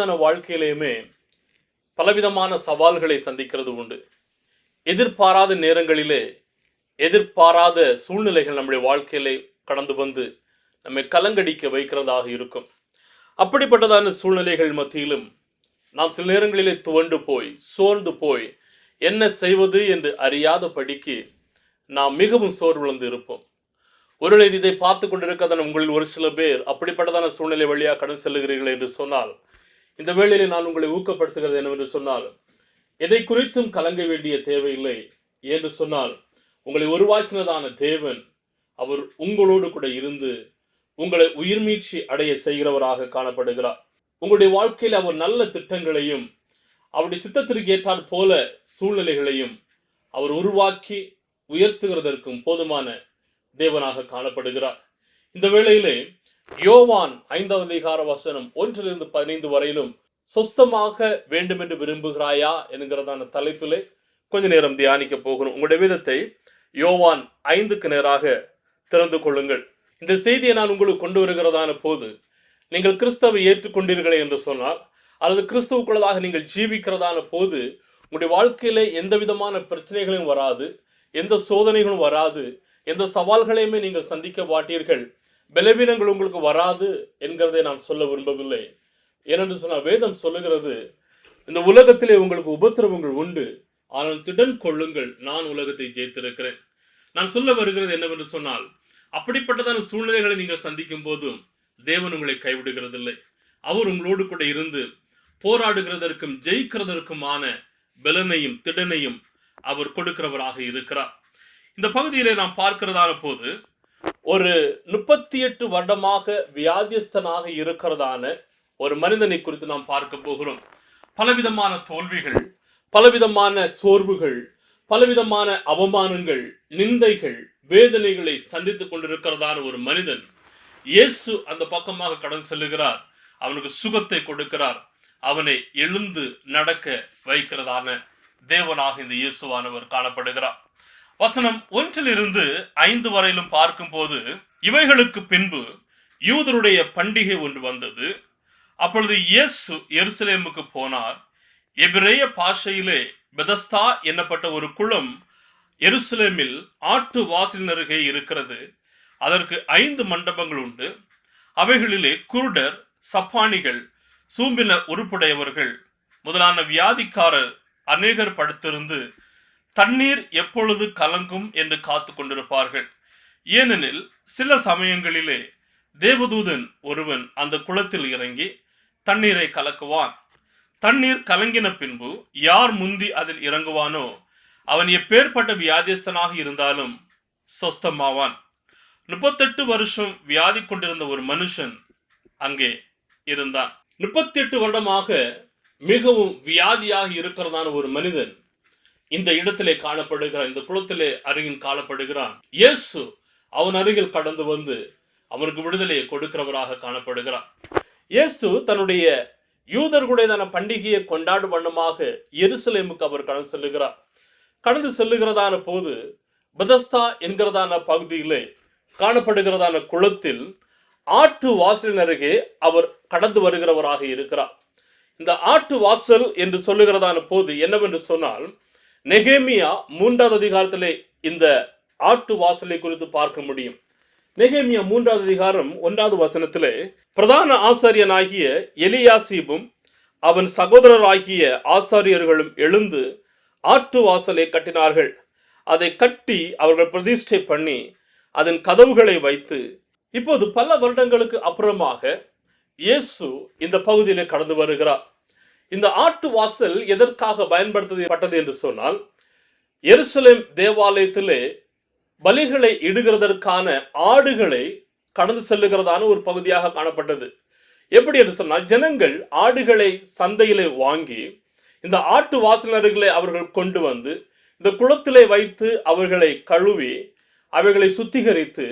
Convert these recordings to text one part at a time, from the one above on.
நம்ம வாழ்க்கையிலையுமே பலவிதமான சவால்களை சந்திக்கிறது உண்டு. எதிர்பாராத நேரங்களிலே எதிர்பாராத சூழ்நிலைகள் நம்முடைய வாழ்க்கையிலே கடந்து வந்து நம்மை கலங்கடிக்க வைக்கிறதாக இருக்கும். அப்படிப்பட்டதான சூழ்நிலைகள் மத்தியிலும் நாம் சில நேரங்களிலே துவண்டு போய் சோர்ந்து போய் என்ன செய்வது என்று அறியாத படிக்கு நாம் மிகவும் சோர்வுழந்து இருப்போம். ஒருவேளை இதை பார்த்து கொண்டிருக்கிறதான உங்களில் ஒரு சில பேர் அப்படிப்பட்டதான சூழ்நிலை வழியாக கடன் செல்லுகிறீர்கள் என்று சொன்னால் இந்த வேளையிலே நான் உங்களை ஊக்கப்படுத்துகிறது என்னவென்று சொன்னால் எதை குறித்தும் கலங்க வேண்டிய தேவையில்லை என்று சொன்னால் உங்களை உருவாக்கினதான தேவன் அவர் உங்களோடு கூட இருந்து உங்களை உயிர்மீட்சி அடைய செய்கிறவராக காணப்படுகிறார். உங்களுடைய வாழ்க்கையில் அவர் நல்ல திட்டங்களையும் அவருடைய சித்தத்திற்கு ஏற்றாற் போல சூழ்நிலைகளையும் அவர் உருவாக்கி உயர்த்துகிறதற்கும் போதுமான தேவனாக காணப்படுகிறார். இந்த வேளையிலே யோவான் ஐந்தாவது அதிகார வசனம் ஒன்றிலிருந்து பதினைந்து வரையிலும் சொஸ்தமாக வேண்டும் என்று விரும்புகிறாயா? என்கிறதான தலைப்பிலே கொஞ்ச நேரம் தியானிக்க போகணும். உங்களுடைய விதத்தை யோவான் ஐந்துக்கு நேராக திறந்து கொள்ளுங்கள். இந்த செய்தியை நான் உங்களுக்கு கொண்டு வருகிறதான போது நீங்கள் கிறிஸ்தவை ஏற்றுக்கொண்டீர்களே என்று சொன்னால் அல்லது கிறிஸ்துவுக்குள்ளதாக நீங்கள் ஜீவிக்கிறதான போது உங்களுடைய வாழ்க்கையில எந்த விதமான பிரச்சனைகளும் வராது எந்த சோதனைகளும் வராது எந்த சவால்களையுமே நீங்கள் சந்திக்க மாட்டீர்கள் பலவீனங்கள் உங்களுக்கு வராது என்கிறதை நான் சொல்ல விரும்பவில்லை. ஏனென்று சொன்னால் வேதம் சொல்லுகிறது இந்த உலகத்திலே உங்களுக்கு உபத்திரவங்கள் உண்டு. ஆனால் திடன் கொள்ளுங்கள் நான் உலகத்தை ஜெயித்திருக்கிறேன். நான் சொல்ல வருகிறது என்னவென்று சொன்னால் அப்படிப்பட்டதான சூழ்நிலைகளை நீங்கள் சந்திக்கும் போதும் தேவன் உங்களை கைவிடுகிறதில்லை. அவர் உங்களோடு கூட இருந்து போராடுகிறதற்கும் ஜெயிக்கிறதற்குமான பலனையும் திடனையும் அவர் கொடுக்கிறவராக இருக்கிறார். இந்த பகுதியிலே நாம் பார்க்கிறதான போது ஒரு முப்பத்தி எட்டு வருடமாக வியாதியஸ்தனாக இருக்கிறதான ஒரு மனிதனை குறித்து நாம் பார்க்க போகிறோம். பலவிதமான தோல்விகள் பலவிதமான சோர்வுகள் பலவிதமான அவமானங்கள் நிந்தைகள் வேதனைகளை சந்தித்துக் கொண்டிருக்கிறதான ஒரு மனிதன் இயேசு அந்த பக்கமாக கடந்து செல்லுகிறார். அவனுக்கு சுகத்தை கொடுக்கிறார். அவனை எழுந்து நடக்க வைக்கிறதான தேவனாக இந்த இயேசுவானவர் காணப்படுகிறார். வசனம் ஒன்றிலிருந்து ஐந்து வரையிலும் பார்க்கும்போது இவைகளுக்கு பின்பு யூதருடைய பண்டிகை ஒன்று வந்தது. அப்பொழுது இயேசு எருசலேமுக்கு போனார். எபிரேய பாஷையிலே பெதஸ்தா என்னப்பட்ட ஒரு குளம் எருசலேமில் ஆட்டு வாசலினருகே இருக்கிறது. அதற்கு ஐந்து மண்டபங்கள் உண்டு. அவைகளிலே குருடர் சப்பானிகள் சூம்பின உருப்புடையவர்கள் முதலான வியாதிக்காரர் அநேகர் படுத்திருந்து தண்ணீர் எப்பொழுது கலங்கும் என்று காத்து கொண்டிருப்பார்கள். ஏனெனில் சில சமயங்களிலே தேவதூதன் ஒருவன் அந்த குளத்தில் இறங்கி தண்ணீரை கலக்குவான். தண்ணீர் கலங்கின பின்பு யார் முந்தி அதில் இறங்குவானோ அவன் எப்பேற்பட்ட வியாதிஸ்தனாக இருந்தாலும் சொஸ்தமாவான். முப்பத்தெட்டு வருஷம் வியாதி கொண்டிருந்த ஒரு மனுஷன் அங்கே இருந்தான். முப்பத்தி எட்டு வருடமாக மிகவும் வியாதியாக இருக்கிறதான ஒரு மனிதன் இந்த இடத்திலே காணப்படுகிறான் இந்த குளத்திலே அருகில் காணப்படுகிறான். இயேசு அவன் அருகில் கடந்து வந்து அவனுக்கு விடுதலையை கொடுக்கிறவராக காணப்படுகிறான். இயேசு தன்னுடைய யூதர்களுடையதான பண்டிகையை கொண்டாடும் வண்ணமாக எருசலேமுக்கு அவர் கடந்து செல்லுகிறார். கடந்து செல்லுகிறதான போது பதஸ்தா என்கிறதான பகுதியிலே காணப்படுகிறதான குளத்தில் ஆட்டு வாசலின் அருகே அவர் கடந்து வருகிறவராக இருக்கிறார். இந்த ஆட்டு வாசல் என்று சொல்லுகிறதான போது என்னவென்று சொன்னால் நெகேமியா மூன்றாவது அதிகாரத்திலே இந்த ஆட்டு வாசலை குறித்து பார்க்க முடியும். நெகேமியா மூன்றாவது அதிகாரம் ஒன்றாவது வசனத்திலே பிரதான ஆசாரியனாகிய எலியாசீபும் அவன் சகோதரராகிய ஆசாரியர்களும் எழுந்து ஆட்டு வாசலை கட்டினார்கள். அதை கட்டி அவர்கள் பிரதிஷ்டை பண்ணி அதன் கதவுகளை வைத்து இப்போது பல வருடங்களுக்கு அப்புறமாக இயேசு இந்த பகுதியில் கடந்து வருகிறார். இந்த ஆட்டு வாசல் எதற்காக பயன்படுத்தப்பட்டது என்று சொன்னால் எருசலேம் தேவாலயத்திலே பலிகளை இடுகிறதற்கான ஆடுகளை கடந்து செல்லுகிறதான ஒரு பகுதியாக காணப்பட்டது. எப்படி என்று சொன்னால் ஜனங்கள் ஆடுகளை சந்தையிலே வாங்கி இந்த ஆட்டு வாசலர்களை அவர்கள் கொண்டு வந்து இந்த குளத்திலே வைத்து அவர்களை கழுவி அவைகளை சுத்திகரித்து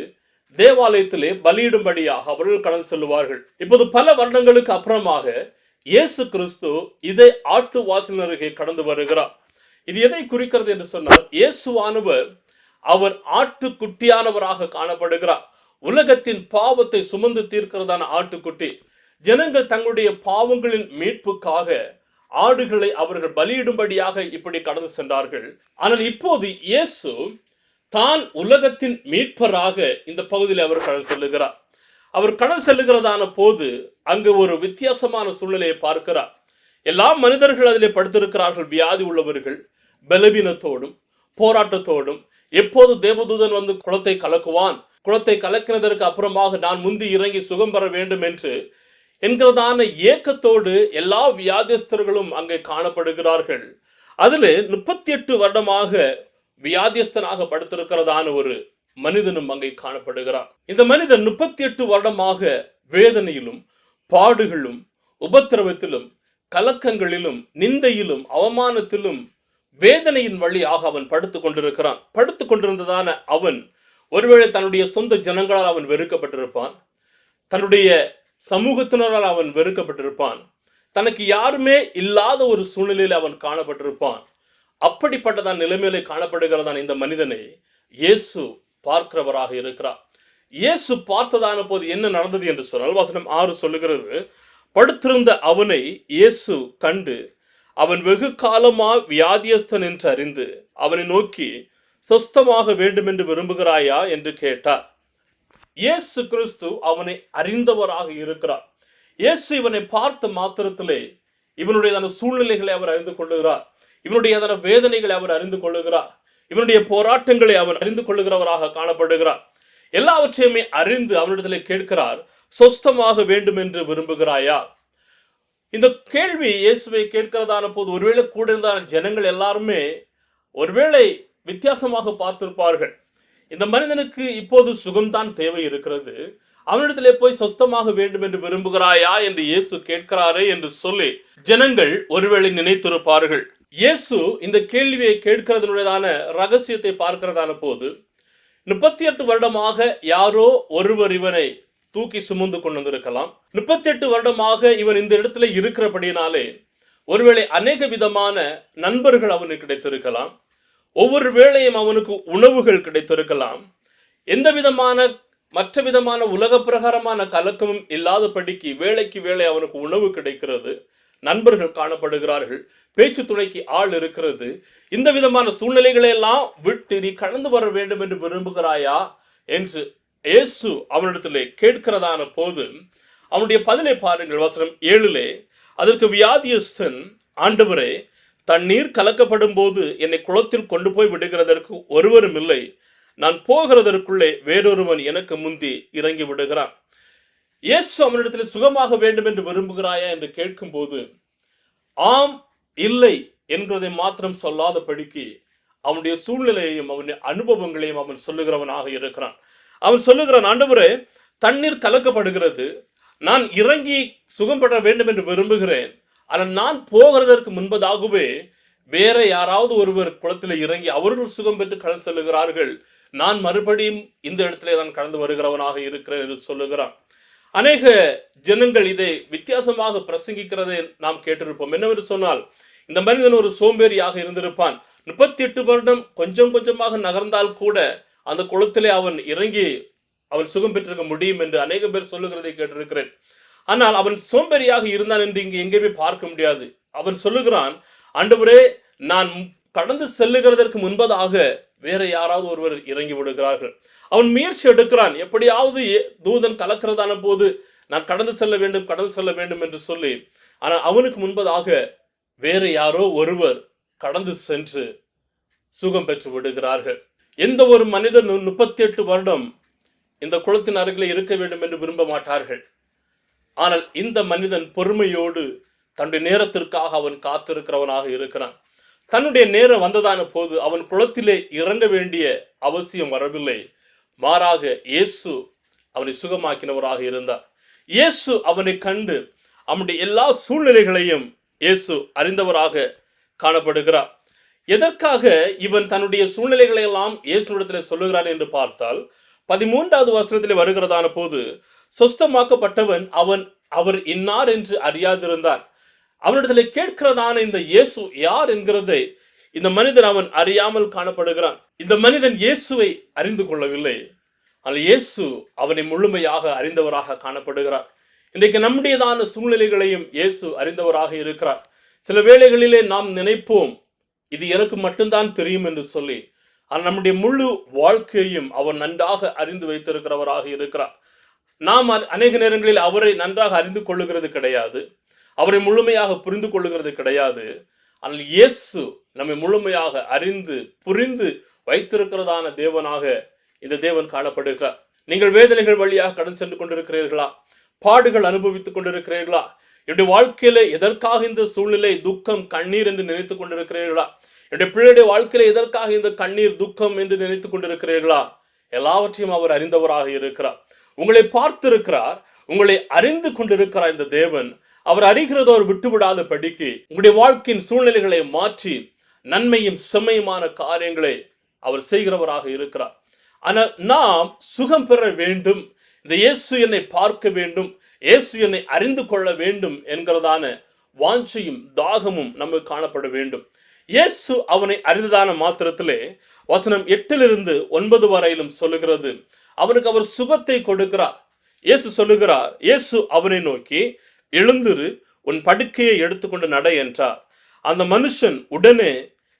தேவாலயத்திலே பலியிடும்படியாக அவர்கள் கடந்து செல்லுவார்கள். இப்போது பல வருடங்களுக்கு அப்புறமாக இயேசு கிறிஸ்து இதை ஆட்டு வாசலின் அருகே கடந்து வருகிறார். இது எதை குறிக்கிறது என்று சொன்னால் இயேசுவானவர் அவர் ஆட்டுக்குட்டியானவராக காணப்படுகிறார். உலகத்தின் பாவத்தை சுமந்து தீர்க்கிறதான ஆட்டுக்குட்டி. ஜனங்கள் தங்களுடைய பாவங்களின் மீட்புக்காக ஆடுகளை அவர்கள் பலியிடும்படியாக இப்படி கடந்து சென்றார்கள். ஆனால் இப்போது இயேசு தான் உலகத்தின் மீட்பராக இந்த பகுதியில் அவர் கடந்து செல்லுகிறார். அவர் கடல் செல்லுகிறதான போது அங்கு ஒரு வித்தியாசமான சூழ்நிலையை பார்க்கிறார். எல்லா மனிதர்கள் அதிலே படுத்திருக்கிறார்கள் வியாதி உள்ளவர்கள் பலவீனத்தோடும் போராட்டத்தோடும். எப்போது தேவதூதன் வந்து குளத்தை கலக்குவான்? குளத்தை கலக்கினதற்கு அப்புறமாக நான் முந்தி இறங்கி சுகம் பெற வேண்டும் என்று என்கிறதான ஏக்கத்தோடு எல்லா வியாதியஸ்தர்களும் அங்கே காணப்படுகிறார்கள். அதில் முப்பத்தி எட்டு வருடமாக வியாதியஸ்தனாக படுத்திருக்கிறதான ஒரு மனிதனும் அங்கே காணப்படுகிறார் இந்த மனிதன் முப்பத்தி எட்டு வருடமாக வேதனையிலும் பாடுகளும் உபத்திரவத்திலும் கலக்கங்களிலும் நிந்தையிலும் அவமானத்திலும் வேதனையின் வழியாக அவன் படுத்து கொண்டிருக்கிறான். படுத்து கொண்டிருந்ததான அவன் ஒருவேளை தன்னுடைய சொந்த ஜனங்களால் அவன் வெறுக்கப்பட்டிருப்பான். தன்னுடைய சமூகத்தினரால் அவன் வெறுக்கப்பட்டிருப்பான். தனக்கு யாருமே இல்லாத ஒரு சூழ்நிலையில் அவன் காணப்பட்டிருப்பான். அப்படிப்பட்டதான் நிலைமையில காணப்படுகிறதான் இந்த மனிதனை இயேசு பார்க்கிறவராக இருக்கிறார். இயேசு பார்த்ததான போது என்ன நடந்தது என்று சொன்னால் வசனம் ஆறு சொல்லுகிறது படுத்திருந்த அவனை இயேசு கண்டு அவன் வெகு காலமா வியாதியஸ்தன் என்று அறிந்து அவனை நோக்கி சொஸ்தமாக வேண்டும் என்று விரும்புகிறாயா? என்று கேட்டார். இயேசு கிறிஸ்து அவனை அறிந்தவராக இருக்கிறார். இயேசு இவனை பார்த்த மாத்திரத்திலே இவனுடையதான சூழ்நிலைகளை அவர் அறிந்து கொள்ளுகிறார். இவனுடையதான வேதனைகளை அவர் அறிந்து கொள்ளுகிறார். இவனுடைய போராட்டங்களை அவன் அறிந்து கொள்ளுகிறவராக காணப்படுகிறார் எல்லாவற்றையுமே அறிந்து அவனிடத்தில் கேட்கிறார் சொஸ்தமாக வேண்டும் என்று விரும்புகிறாயா? இந்த கேள்வி இயேசுவை கேட்கிறதான போது ஒருவேளை கூட இருந்தான ஜனங்கள் எல்லாருமே ஒருவேளை வித்தியாசமாக பார்த்திருப்பார்கள். இந்த மனிதனுக்கு இப்போது சுகம்தான் தேவை இருக்கிறது. அவனிடத்திலே போய் சொஸ்தமாக வேண்டும் என்று விரும்புகிறாயா என்று இயேசு கேட்கிறாரே என்று சொல்லி ஜனங்கள் ஒருவேளை நினைத்திருப்பார்கள். இயேசு இந்த கேள்வியை கேட்கிறதனுடையதான ரகசியத்தை பார்க்கிறதான போது முப்பத்தி எட்டு வருடமாக யாரோ ஒருவர் இவனை தூக்கி சுமந்து கொண்டு வந்திருக்கலாம் முப்பத்தி எட்டு வருடமாக இவன் இந்த இடத்துல இருக்கிறபடினாலே ஒருவேளை அநேக விதமான நண்பர்கள் அவனுக்கு கிடைத்திருக்கலாம். ஒவ்வொரு வேளையும் அவனுக்கு உணவுகள் கிடைத்திருக்கலாம். எந்த விதமான மற்ற விதமான உலக பிரகாரமான கலக்கமும் இல்லாதபடிக்கு வேலைக்கு வேலை அவனுக்கு உணவு கிடைக்கிறது. நண்பர்கள் காணப்படுகிறார்கள். பேச்சு துணைக்கு ஆள் இருக்கிறது. இந்த விதமான சூழ்நிலைகளை எல்லாம் விட்டு நீ கடந்து வர வேண்டும் என்று விரும்புகிறாயா? என்று இயேசு அவனிடத்திலே கேட்கிறதான போது அவனுடைய பதிலை பாருங்கள் வசனம் ஏழிலே அதற்கு வியாதியஸ்தன் ஆண்டவரே தண்ணீர் கலக்கப்படும் போது என்னை குளத்தில் கொண்டு போய் விடுகிறதற்கு ஒருவரும் இல்லை. நான் போகிறதற்குள்ளே வேறொருவன் எனக்கு முந்தி இறங்கி விடுகிறான். இயேசு அவனிடத்தில் சுகமாக வேண்டும் என்று விரும்புகிறாயா என்று கேட்கும்போது ஆம் இல்லை என்கிறதை மாத்திரம் சொல்லாதபடிக்கு அவனுடைய சூழ்நிலையையும் அவனுடைய அனுபவங்களையும் அவன் சொல்லுகிறவனாக இருக்கிறான். அவன் சொல்லுகிறான் ஆண்டவரே தண்ணீர் கலக்கப்படுகிறது. நான் இறங்கி சுகம் பெற வேண்டும் என்று விரும்புகிறேன். ஆனால் நான் போகிறதற்கு முன்பதாகவே வேற யாராவது ஒருவர் குளத்தில் இறங்கி அவர்கள் சுகம் பெற்று கடந்து செல்லுகிறார்கள். நான் மறுபடியும் இந்த இடத்திலே தான் கடந்து வருகிறவனாக இருக்கிறேன் என்று சொல்லுகிறான். அநேக ஜனங்கள் இதை வித்தியாசமாக பிரசங்கிக்கிறதை நாம் கேட்டிருப்போம். என்னவென்று சொன்னால் இந்த மனிதன் ஒரு சோம்பேறியாக இருந்திருப்பான். முப்பத்தி எட்டு வருடம் கொஞ்சம் கொஞ்சமாக நகர்ந்தால் கூட அந்த குளத்திலே அவன் இறங்கி அவன் சுகம் பெற்றிருக்க முடியும் என்று அநேக பேர் சொல்லுகிறதை கேட்டிருக்கிறேன். ஆனால் அவன் சோம்பேறியாக இருந்தான் என்று இங்கு எங்கேயுமே பார்க்க முடியாது. அவன் சொல்லுகிறான் ஆண்டவரே நான் கடந்து செல்லுகிறதற்கு முன்பதாக வேற யாராவது ஒருவர் இறங்கி விடுகிறார்கள். அவன் முயற்சி எடுக்கிறான். எப்படியாவது ஏ- தூதன் கலக்கிறதான போது நான் கடந்து செல்ல வேண்டும் கடந்து செல்ல வேண்டும் என்று சொல்லி ஆனால் அவனுக்கு முன்பதாக வேறு யாரோ ஒருவர் கடந்து சென்று சுகம் பெற்று விடுகிறார்கள். எந்த ஒரு மனிதன் முப்பத்தி எட்டு வருடம் இந்த குளத்தின் அருகிலே இருக்க வேண்டும் என்று விரும்ப மாட்டார்கள். ஆனால் இந்த மனிதன் பொறுமையோடு தன்னுடைய நேரத்திற்காக அவன் காத்திருக்கிறவனாக இருக்கிறான். தன்னுடைய நேரம் வந்ததான போது அவன் குளத்திலே இறங்க வேண்டிய அவசியம் வரவில்லை. மாறாக இயேசு அவனை சுகமாக்கினவராக இருந்தார். இயேசு அவனை கண்டு அவனுடைய எல்லா சூழ்நிலைகளையும் இயேசு அறிந்தவராக காணப்படுகிறார். எதற்காக இவன் தன்னுடைய சூழ்நிலைகளை எல்லாம் இயேசுடத்தில் சொல்லுகிறான் என்று பார்த்தால் பதிமூன்றாவது வருஷத்தில் வருகிறதான போது சொஸ்தமாக்கப்பட்டவன் அவன் அவர் இன்னார் என்று அறியாதிருந்தார் அவனிடத்தில் கேட்கிறதான இந்த இயேசு யார் என்கிறதை இந்த மனிதன் அவன் அறியாமல் காணப்படுகிறான். இந்த மனிதன் இயேசுவை அறிந்து கொள்ளவில்லை. ஆனால் இயேசு அவனை முழுமையாக அறிந்தவராக காணப்படுகிறார். இன்றைக்கு நம்முடையதான சூழ்நிலைகளையும் இயேசு அறிந்தவராக இருக்கிறார். சில வேளைகளிலே நாம் நினைப்போம் இது எனக்கு மட்டும்தான் தெரியும் என்று சொல்லி ஆனால் நம்முடைய முழு வாழ்க்கையையும் அவர் நன்றாக அறிந்து வைத்திருக்கிறவராக இருக்கிறார். நாம் அநேக நேரங்களில் அவரை நன்றாக அறிந்து கொள்ளுகிறது கிடையாது. அவரை முழுமையாக புரிந்து கொள்ளுகிறது கிடையாது. ஆனால் இயேசு நம்மை முழுமையாக அறிந்து புரிந்து வைத்திருக்கிறதான தேவனாக இந்த தேவன் காணப்படுகிறார். நீங்கள் வேதனைகள் வழியாக கடன் சென்று கொண்டிருக்கிறீர்களா? பாடுகள் அனுபவித்துக் கொண்டிருக்கிறீர்களா? என்னுடைய வாழ்க்கையில எதற்காக இந்த சூழ்நிலை துக்கம் கண்ணீர் என்று நினைத்துக் கொண்டிருக்கிறீர்களா? என்னுடைய பிள்ளையுடைய வாழ்க்கையில எதற்காக இந்த கண்ணீர் துக்கம் என்று நினைத்துக் கொண்டிருக்கிறீர்களா? எல்லாவற்றையும் அவர் அறிந்தவராக இருக்கிறார். உங்களை பார்த்திருக்கிறார். உங்களை அறிந்து கொண்டிருக்கிறார் இந்த தேவன். அவர் அறிகிறதோ விட்டுவிடாத படிக்கு உங்களுடைய வாழ்க்கையின் சூழ்நிலைகளை மாற்றி நன்மையும் செம்மையுமான காரியங்களை அவர் செய்கிறவராக இருக்கிறார். ஆனால் நாம் சுகம் பெற வேண்டும் இந்த இயேசு என்னை பார்க்க வேண்டும் இயேசு என்னை அறிந்து கொள்ள வேண்டும் என்கிறதான வாஞ்சையும் தாகமும் நமக்கு காணப்பட வேண்டும். இயேசு அவனை அறிந்ததான மாத்திரத்திலே வசனம் எட்டிலிருந்து ஒன்பது வரையிலும் சொல்லுகிறது அவனுக்கு அவர் சுகத்தை கொடுக்கிறார். இயேசு சொல்லுகிறார் இயேசு அவனை நோக்கி எழுந்திரு உன் படுக்கையை எடுத்துக்கொண்டு நட என்றார். அந்த மனுஷன் உடனே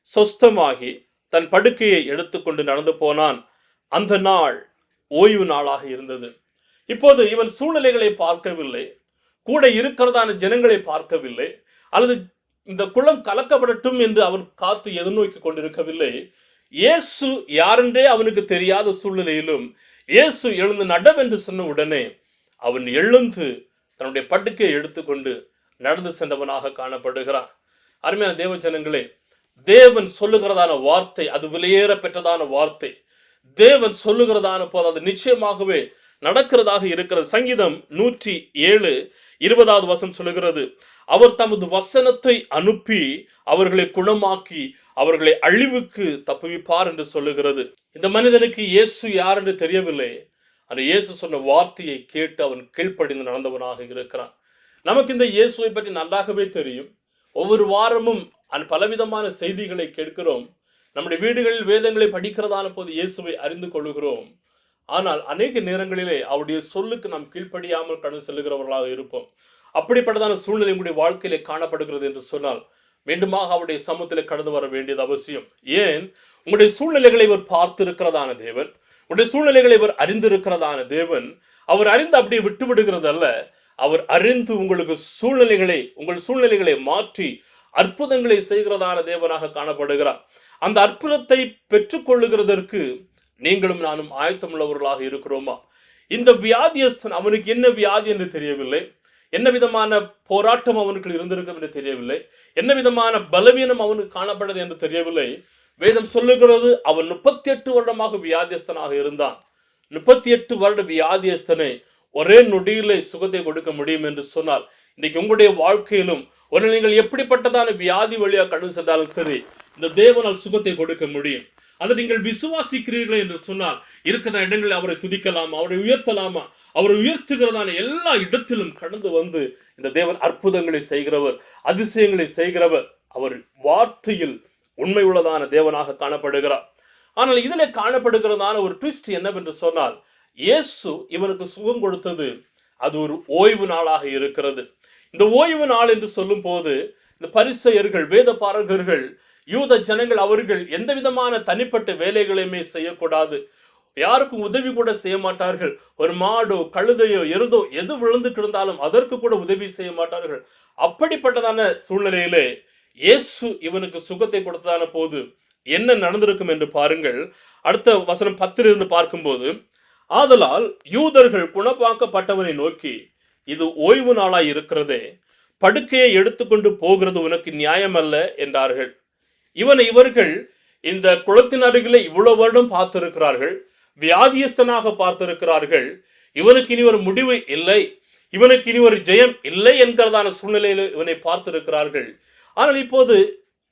சொஸ்தமாகி தன் படுக்கையை எடுத்துக்கொண்டு நடந்து போனான். அந்த நாள் ஓய்வு நாளாக இருந்தது. இப்போது இவன் சூழ்நிலைகளை பார்க்கவில்லை. கூட இருக்கிறதான ஜனங்களை பார்க்கவில்லை. அல்லது இந்த குளம் கலக்கப்படட்டும் என்று அவன் காத்து எதிர்நோக்கி கொண்டிருக்கவில்லை. இயேசு யாரென்றே அவனுக்கு தெரியாத சூழ்நிலையிலும் இயேசு எழுந்து நடவென்று சொன்ன உடனே அவன் எழுந்து தன்னுடைய படுக்கையை எடுத்துக்கொண்டு நடந்து சென்றவனாக காணப்படுகிறான். அருமையான தேவ ஜனங்களே தேவன் சொல்லுகிறதான வார்த்தை அது விலையேற பெற்றதான வார்த்தை. தேவன் சொல்லுகிறதான போது அது நிச்சயமாகவே நடக்கிறதாக இருக்கிறது. சங்கீதம் நூற்றி ஏழு இருபதாவது வசனம் சொல்லுகிறது அவர் தமது வசனத்தை அனுப்பி அவர்களை குணமாக்கி அவர்களை அழிவுக்கு தப்புவிப்பார் என்று சொல்லுகிறது. இந்த மனிதனுக்கு இயேசு யார் என்று தெரியவில்லை. அந்த இயேசு சொன்ன வார்த்தையை கேட்டு அவன் கீழ்ப்படிந்து நடந்தவனாக இருக்கிறான். நமக்கு இந்த இயேசுவை பற்றி நன்றாகவே தெரியும். ஒவ்வொரு வாரமும் அந்த பலவிதமான செய்திகளை கேட்கிறோம். நம்முடைய வீடுகளில் வேதங்களை படிக்கிறதான போது இயேசுவை அறிந்து கொள்கிறோம் ஆனால் அநேக நேரங்களிலே அவருடைய சொல்லுக்கு நாம் கீழ்ப்படியாமல் கடந்து செல்லுகிறவர்களாக இருப்போம். அப்படிப்பட்டதான சூழ்நிலை உங்களுடைய வாழ்க்கையிலே காணப்படுகிறது என்று சொன்னால் மீண்டுமாக அவருடைய சமூகத்தில் கடந்து வர வேண்டியது அவசியம். ஏன்? உங்களுடைய சூழ்நிலைகளை இவர் பார்த்திருக்கிறதான தேவன் உடைய சூழ்நிலைகளை இவர் அறிந்திருக்கிறதான தேவன் அவர் அறிந்து அப்படியே விட்டு விடுகிறது அல்ல அவர் அறிந்து உங்களுக்கு சூழ்நிலைகளை உங்கள் சூழ்நிலைகளை மாற்றி அற்புதங்களை செய்கிறதான தேவனாக காணப்படுகிறார். அந்த அற்புதத்தை பெற்றுக்கொள்ளுகிறதற்கு நீங்களும் நானும் ஆயத்தமுள்ளவர்களாக இருக்கிறோமா? இந்த வியாதியஸ்தன் அவனுக்கு என்ன வியாதி என்று தெரியவில்லை. என்ன விதமான போராட்டம் அவனுக்கு இருந்திருக்கும் என்று தெரியவில்லை. என்ன விதமான பலவீனம் அவனுக்கு காணப்பட்டது என்று தெரியவில்லை. வேதம் சொல்லுகிறது அவன் முப்பத்தி எட்டு வருடமாக வியாதியஸ்தனாக இருந்தான். முப்பத்தி எட்டு வருட வியாதியஸ்தனை ஒரே நொடியிலே சுகத்தை கொடுக்க முடியும் என்று சொன்னார். இன்னைக்கு உங்களுடைய வாழ்க்கையிலும் ஒரு நீங்கள் எப்படிப்பட்டதான வியாதி வழியாக கடந்து சென்றாலும் சரி இந்த தேவனால் சுகத்தை கொடுக்க முடியும். அதை நீங்கள் விசுவாசிக்கிறீர்கள் என்று சொன்னால் இருக்கிற இடங்களில் அவரை துதிக்கலாமா அவரை உயர்த்தலாமா அவரை உயர்த்துகிறதான எல்லா இடத்திலும் கடந்து வந்து இந்த தேவன் அற்புதங்களை செய்கிறவர் அதிசயங்களை செய்கிறவர். அவர் வார்த்தையில் உண்மை உள்ளதான தேவனாக காணப்படுகிறார். ஆனால் இதில் காணப்படுகிறதான ஒரு ட்விஸ்ட் என்னவென்று சொன்னால் இயேசு இவருக்கு சுகம் கொடுத்தது அது ஒரு ஓய்வு நாளாக இருக்கிறது. இந்த ஓய்வு நாள் என்று சொல்லும் போது இந்த பரிசெயர்கள் வேத பாரகர்கள் யூத ஜனங்கள் அவர்கள் எந்த விதமான தனிப்பட்ட வேலைகளையுமே செய்யக்கூடாது. யாருக்கும் உதவி கூட செய்ய மாட்டார்கள். ஒரு மாடோ கழுதையோ எருதோ எது விழுந்து கிடந்தாலும் அதற்கு கூட உதவி செய்ய மாட்டார்கள். அப்படிப்பட்டதான சூழ்நிலையிலே இயேசு இவனுக்கு சுகத்தை கொடுத்ததான போது என்ன நடந்திருக்கும் என்று பாருங்கள். அடுத்த வசனம் பத்திலிருந்து பார்க்கும்போது ஆதலால் யூதர்கள் குணப்பாக்கப்பட்டவனை நோக்கி இது ஓய்வு நாளாய் இருக்கிறதே படுக்கையை எடுத்துக்கொண்டு போகிறது உனக்கு நியாயமல்ல என்றார்கள். இவனை இவர்கள் இந்த குளத்தின் அருகிலே இவ்வளவு வருடம் பார்த்திருக்கிறார்கள் வியாதியஸ்தனாக பார்த்திருக்கிறார்கள். இவனுக்கு இனி ஒரு முடிவு இல்லை இவனுக்கு இனி ஒரு ஜெயம் இல்லை என்கிறதான சூழ்நிலையில் இவனை பார்த்திருக்கிறார்கள். ஆனால் இப்போது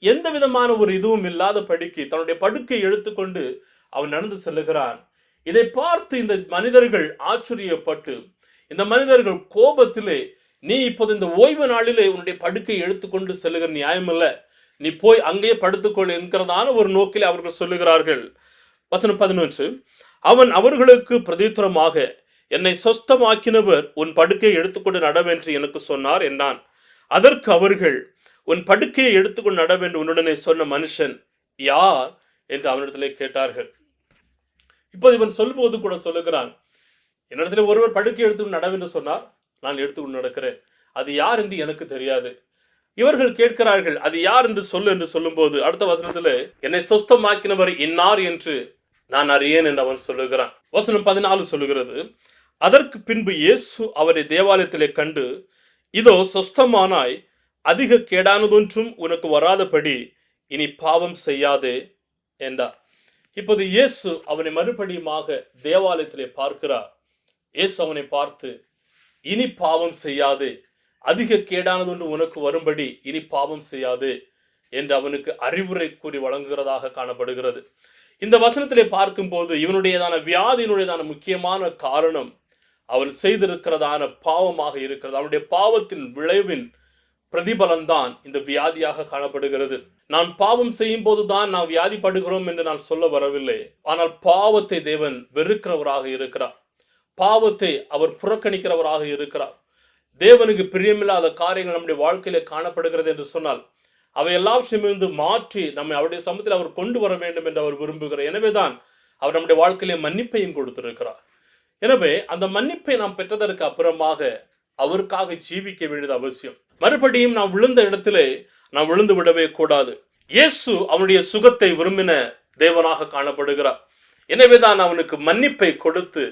எந்த விதமான ஒரு இதுவும் இல்லாத படிக்கு தன்னுடைய படுக்கை எடுத்துக்கொண்டு அவன் நடந்து செல்லுகிறான். இதை பார்த்து இந்த மனிதர்கள் ஆச்சரியப்பட்டு இந்த மனிதர்கள் கோபத்திலே நீ இப்போது இந்த ஓய்வு நாளிலே உன்னுடைய படுக்கை எடுத்துக்கொண்டு செல்லுகிற நியாயமல்ல. நீ போய் அங்கேயே படுத்துக்கொள் என்கிறதான ஒரு நோக்கில் அவர்கள் சொல்லுகிறார்கள். வசனம் பதினொன்று. அவன் அவர்களுக்கு பிரதித்துரமாக என்னை சொஸ்தமாக்கினவர் உன் படுக்கையை எடுத்துக்கொண்டு நடவென்று எனக்கு சொன்னார் என்றான். அதற்கு அவர்கள் உன் படுக்கையை எடுத்துக்கொண்டு நடவென்று உன்னுடனே சொன்ன மனுஷன் யார்? என்று அவனிடத்திலே கேட்டார்கள். இப்போது இவன் சொல்லும்போது கூட சொல்லுகிறான் என்னிடத்துல ஒருவர் படுக்கை எடுத்துக்கொண்டு நடவென்று சொன்னார். நான் எடுத்துக்கொண்டு நடக்கிறேன். அது யார் என்று எனக்கு தெரியாது. இவர்கள் கேட்கிறார்கள் அது யார் என்று சொல்லு என்று சொல்லும்போது அடுத்த வசனத்தில் என்னை சொஸ்தமாக்கினவர் இன்னார் என்று நான் அறியேன் என்று அவன் சொல்லுகிறான். வசனம் பதினாலு சொல்லுகிறது அதற்கு பின்பு இயேசு அவரை தேவாலயத்திலே கண்டு இதோ சொஸ்தமானாய் அதிக கேடானதொன்றும் உனக்கு வராதபடி இனி பாவம் செய்யாதே என்றார். இப்போது இயேசு அவனை மறுபடியுமாக தேவாலயத்திலே பார்க்கிறார். இயேசு அவனை பார்த்து இனி பாவம் செய்யாது. அதிக கேடானது ஒன்று உனக்கு வரும்படி இனி பாவம் செய்யாது என்று அவனுக்கு அறிவுரை கூறி வழங்குகிறதாக காணப்படுகிறது. இந்த வசனத்திலே பார்க்கும்போது இவனுடையதான வியாதியினுடையதான முக்கியமான காரணம் அவன் செய்திருக்கிறதான பாவமாக இருக்கிறது. அவனுடைய பாவத்தின் விளைவின் பிரதிபலன்தான் இந்த வியாதியாக காணப்படுகிறது. நான் பாவம் செய்யும் போதுதான் நாம் வியாதிப்படுகிறோம் என்று நான் சொல்ல வரவில்லை. ஆனால் பாவத்தை தேவன் வெறுக்கிறவராக இருக்கிறார். பாவத்தை அவர் புறக்கணிக்கிறவராக இருக்கிறார். தேவனுக்கு பிரியமில்லாத காரியங்கள் நம்முடைய வாழ்க்கையில காணப்படுகிறது என்று சொன்னால் அவை எல்லாவற்றையுமிருந்து மாற்றி நம்மை அவருடைய சமூகத்தில் அவர் கொண்டு வர வேண்டும் என்று அவர் விரும்புகிறார். எனவேதான் அவர் நம்முடைய வாழ்க்கையிலே மன்னிப்பையும் கொடுத்திருக்கிறார். எனவே அந்த மன்னிப்பை நாம் பெற்றதற்கு அப்புறமாக அவருக்காக ஜீவிக்க வேண்டியது அவசியம். மறுபடியும் நாம் விழுந்த இடத்திலே நாம் விழுந்து விடவே கூடாது. இயேசு அவனுடைய சுகத்தை விரும்பின தேவனாக காணப்படுகிறார். எனவேதான் அவனுக்கு மன்னிப்பை கொடுத்து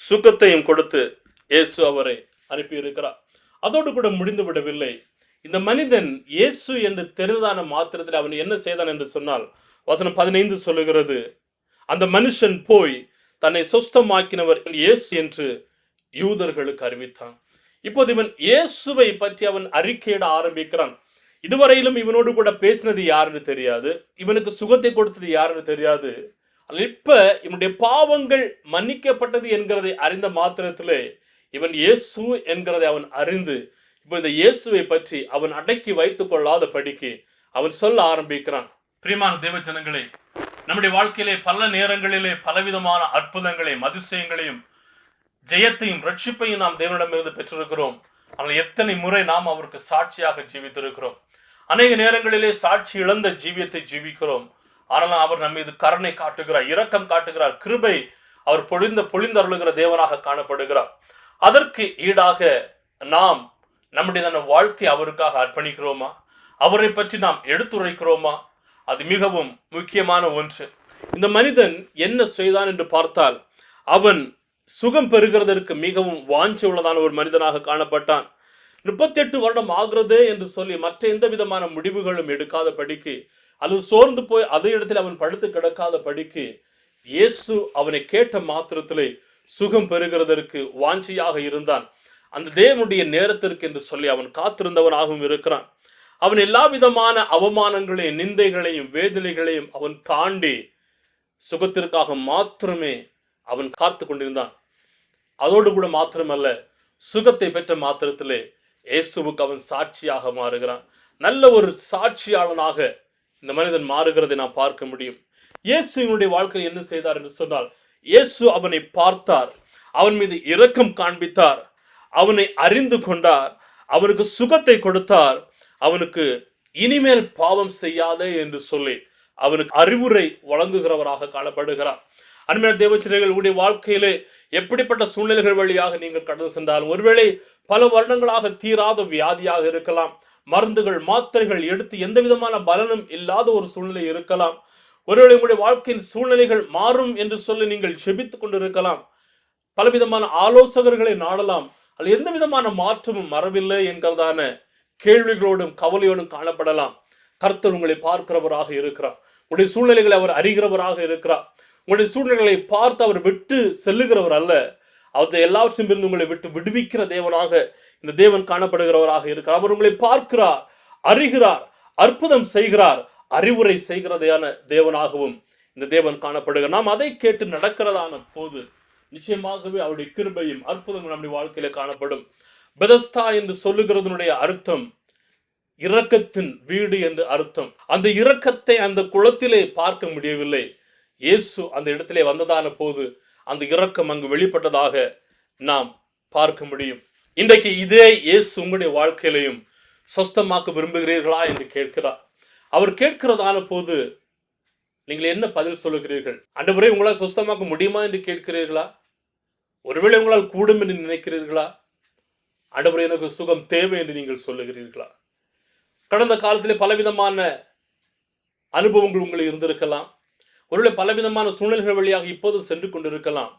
சுகத்தையும் கொடுத்து இயேசு அவரை அனுப்பியிருக்கிறார். அதோடு கூட முடிந்து விடவில்லை. இந்த மனிதன் இயேசு என்று தெரிந்ததான மாத்திரத்தில் அவன் என்ன செய்தான் என்று சொன்னால் வசனம் பதினைந்து சொல்லுகிறது அந்த மனுஷன் போய் தன்னை சொஸ்தமாக்கினவர் இயேசு என்று யூதர்களுக்கு அறிவித்தான். இப்போது இவன் இயேசுவை பற்றி அவன் அறிக்கையிட ஆரம்பிக்கிறான். இதுவரையிலும் இவனோடு கூட பேசினது யாருன்னு தெரியாது. இவனுக்கு சுகத்தை கொடுத்தது யாருன்னு தெரியாது. இப்ப இவனுடைய பாவங்கள் மன்னிக்கப்பட்டது என்கிறதை அறிந்த மாத்திரத்திலே இவன் இயேசு என்கிறதை அவன் அறிந்து இப்போ இந்த இயேசுவை பற்றி அவன் அடக்கி வைத்துக் கொள்ளாத படிக்கு அவன் சொல்ல ஆரம்பிக்கிறான். பிரியமான தேவ ஜனங்களே நம்முடைய வாழ்க்கையிலே பல நேரங்களிலே பலவிதமான அற்புதங்களையும் அதிசயங்களையும் ஜெயத்தையும் ரட்சிப்பையும் நாம் தேவனிடமிருந்து பெற்றிருக்கிறோம். ஆனால் எத்தனை முறை நாம் அவருக்கு சாட்சியாக ஜீவித்திருக்கிறோம். அநேக நேரங்களிலே சாட்சி இழந்த ஜீவியத்தை ஜீவிக்கிறோம். ஆனால் அவர் நம்ம மீது கருணை காட்டுகிறார் இரக்கம் காட்டுகிறார் கிருபை அவர் பொழிந்த பொழிந்தருளுகிற தேவனாக காணப்படுகிறார். அதற்கு ஈடாக நாம் நம்முடைய வாழ்க்கை அவருக்காக அர்ப்பணிக்கிறோமா? அவரை பற்றி நாம் எடுத்துரைக்கிறோமா? அது மிகவும் முக்கியமான ஒன்று. இந்த மனிதன் என்ன செய்தான் என்று பார்த்தால் அவன் சுகம் பெறுகிறதற்கு மிகவும் வாஞ்சி உள்ளதான ஒரு மனிதனாக காணப்பட்டான். முப்பத்தெட்டு வருடம் ஆகிறதே என்று சொல்லி மற்ற எந்த விதமான முடிவுகளும் எடுக்காத படிக்கு அது சோர்ந்து போய் அதே இடத்தில் அவன் படுத்து கிடக்காத படிக்கு இயேசு அவனை கேட்ட மாத்திரத்திலே சுகம் பெறுகிறதற்கு வாஞ்சியாக இருந்தான். அந்த தேவனுடைய நேரத்திற்கு என்று சொல்லி அவன் காத்திருந்தவனாகவும் இருக்கிறான். அவன் எல்லா விதமான அவமானங்களையும் நிந்தைகளையும் வேதனைகளையும் அவன் தாண்டி சுகத்திற்காக மாத்திரமே அவன் காத்து கொண்டிருந்தான். அதோடு கூட மாத்திரமல்ல சுகத்தை பெற்ற மாத்திரத்திலே இயேசுவுக்கு அவன் சாட்சியாக மாறுகிறான். நல்ல ஒரு சாட்சியாளனாக இந்த மனிதன் மாறுகிறதை நான் பார்க்க முடியும். இயேசுவினுடைய வாழ்க்கையில் என்ன செய்தார் என்று சொன்னால் இயேசு அவனை பார்த்தார். அவன் மீது இரக்கம் காண்பித்தார். அவனை அறிந்து கொண்டார். அவனுக்கு சுகத்தை கொடுத்தார். அவனுக்கு இனிமேல் பாவம் செய்யாதே என்று சொல்லி அவனுக்கு அறிவுரை வழங்குகிறவராக காணப்படுகிறார் அன்மையான தேவச்சனைகள் உடைய வாழ்க்கையிலே எப்படிப்பட்ட சூழ்நிலைகள் வழியாக நீங்கள் கடந்து சென்றாலும் ஒருவேளை பல வருடங்களாக தீராத வியாதியாக இருக்கலாம் மருந்துகள் மாத்திரைகள் எடுத்து எந்த விதமான பலனும் இல்லாத ஒரு சூழ்நிலை இருக்கலாம். ஒருவேளை உங்களுடைய வாழ்க்கையின் சூழ்நிலைகள் மாறும் என்று சொல்லி நீங்கள் செபித்துக் கொண்டிருக்கலாம். பலவிதமான ஆலோசகர்களை நாடலாம். அதில் எந்த விதமான மாற்றமும் மறவில்லை என்கிறதான கேள்விகளோடும் கவலையோடும் காணப்படலாம். கர்த்தர் உங்களை பார்க்கிறவராக இருக்கிறார். உங்களுடைய சூழ்நிலைகளை அவர் அறிகிறவராக இருக்கிறார். உங்களுடைய சூழ்நிலைகளை பார்த்து அவர் விட்டு செல்லுகிறவர் அல்ல. அவர் எல்லாவற்றையும் இருந்து உங்களை விட்டு விடுவிக்கிற தேவனாக இந்த தேவன் காணப்படுகிறவராக இருக்கிறார். அவர் உங்களை பார்க்கிறார் அறிகிறார் அற்புதம் செய்கிறார் அறிவுரை செய்கிறதையான தேவனாகவும் இந்த தேவன் காணப்படுகிறார். நாம் அதை கேட்டு நடக்கிறதான போது நிச்சயமாகவே அவருடைய கிருபையும் அற்புதங்கள் நம்முடைய வாழ்க்கையில காணப்படும். பெதஸ்தா என்று சொல்லுகிறதனுடைய அர்த்தம் இரக்கத்தின் வீடு என்று அர்த்தம். அந்த இரக்கத்தை அந்த குளத்திலே பார்க்க முடியவில்லை. இயேசு அந்த இடத்திலே வந்ததான போது அந்த இரக்கம் அங்கு வெளிப்பட்டதாக நாம் பார்க்க முடியும். இன்றைக்கு இதே இயேசு உங்களுடைய வாழ்க்கையிலையும் சொஸ்தமாக்க விரும்புகிறீர்களா என்று கேட்கிறார். அவர் கேட்கிறதான போது நீங்கள் என்ன பதில் சொல்லுகிறீர்கள்? அன்றுவரை உங்களால் சொஸ்தமாக்க முடியுமா என்று கேட்கிறீர்களா? ஒருவேளை உங்களால் கூடும் என்று நினைக்கிறீர்களா? ஆண்டவரே எனக்கு சுகம் தேவை என்று நீங்கள் சொல்லுகிறீர்களா? கடந்த காலத்திலே பலவிதமான அனுபவங்கள் உங்களுக்கு இருந்திருக்கலாம். ஒருவேளை பலவிதமான சூழ்நிலைகள் வழியாக இப்போது சென்று கொண்டிருக்கலாம்.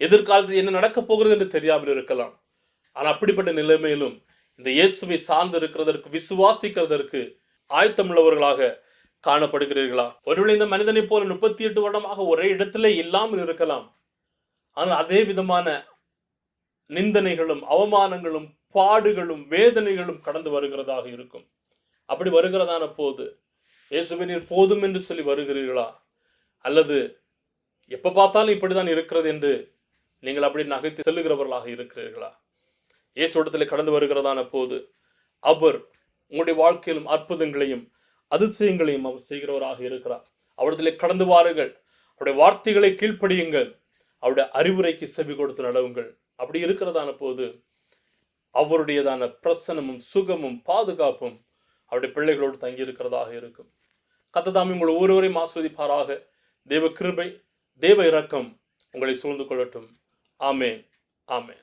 எதிர்காலத்தில் என்ன நடக்கப் போகிறது என்று தெரியாமல் இருக்கலாம். ஆனால் அப்படிப்பட்ட நிலைமையிலும் இந்த இயேசுவை சார்ந்து இருக்கிறதற்கு விசுவாசிக்கிறதற்கு ஆயத்தமுள்ளவர்களாக காணப்படுகிறீர்களா? ஒருவேளை இந்த மனிதனை போல முப்பத்தி எட்டு வருடமாக ஒரே இடத்திலே இல்லாமல் இருக்கலாம். ஆனால் அதே விதமான நிந்தனைகளும் அவமானங்களும் பாடுகளும் வேதனைகளும் கடந்து வருகிறதாக இருக்கும். அப்படி வருகிறதான போது இயேசுவை நீர் போதும் என்று சொல்லி வருகிறீர்களா? அல்லது எப்போ பார்த்தாலும் இப்படிதான் இருக்கிறது என்று நீங்கள் அப்படி நகைத்து செல்லுகிறவர்களாக இருக்கிறீர்களா? இயேசுடத்தில் கடந்து வருகிறதான போது அவர் உங்களுடைய வாழ்க்கையிலும் அற்புதங்களையும் அதிசயங்களையும் அவர் செய்கிறவராக இருக்கிறார். அவரிடத்திலே கடந்து வாருங்கள். அவருடைய வார்த்தைகளை கீழ்ப்படியுங்கள். அவருடைய அறிவுரைக்கு செவி கொடுத்து நடவுங்கள். அப்படி இருக்கிறதான போது அவருடையதான பிரசனமும் சுகமும் பாதுகாப்பும் அவருடைய பிள்ளைகளோடு தங்கி இருக்கிறதாக இருக்கும் கத்ததாமி உங்கள் ஒருவரையும் ஆஸ்வதிப்பாராக. தேவ கிருபை தேவ இரக்கம் உங்களை சூழ்ந்து கொள்ளட்டும். ஆமே ஆமே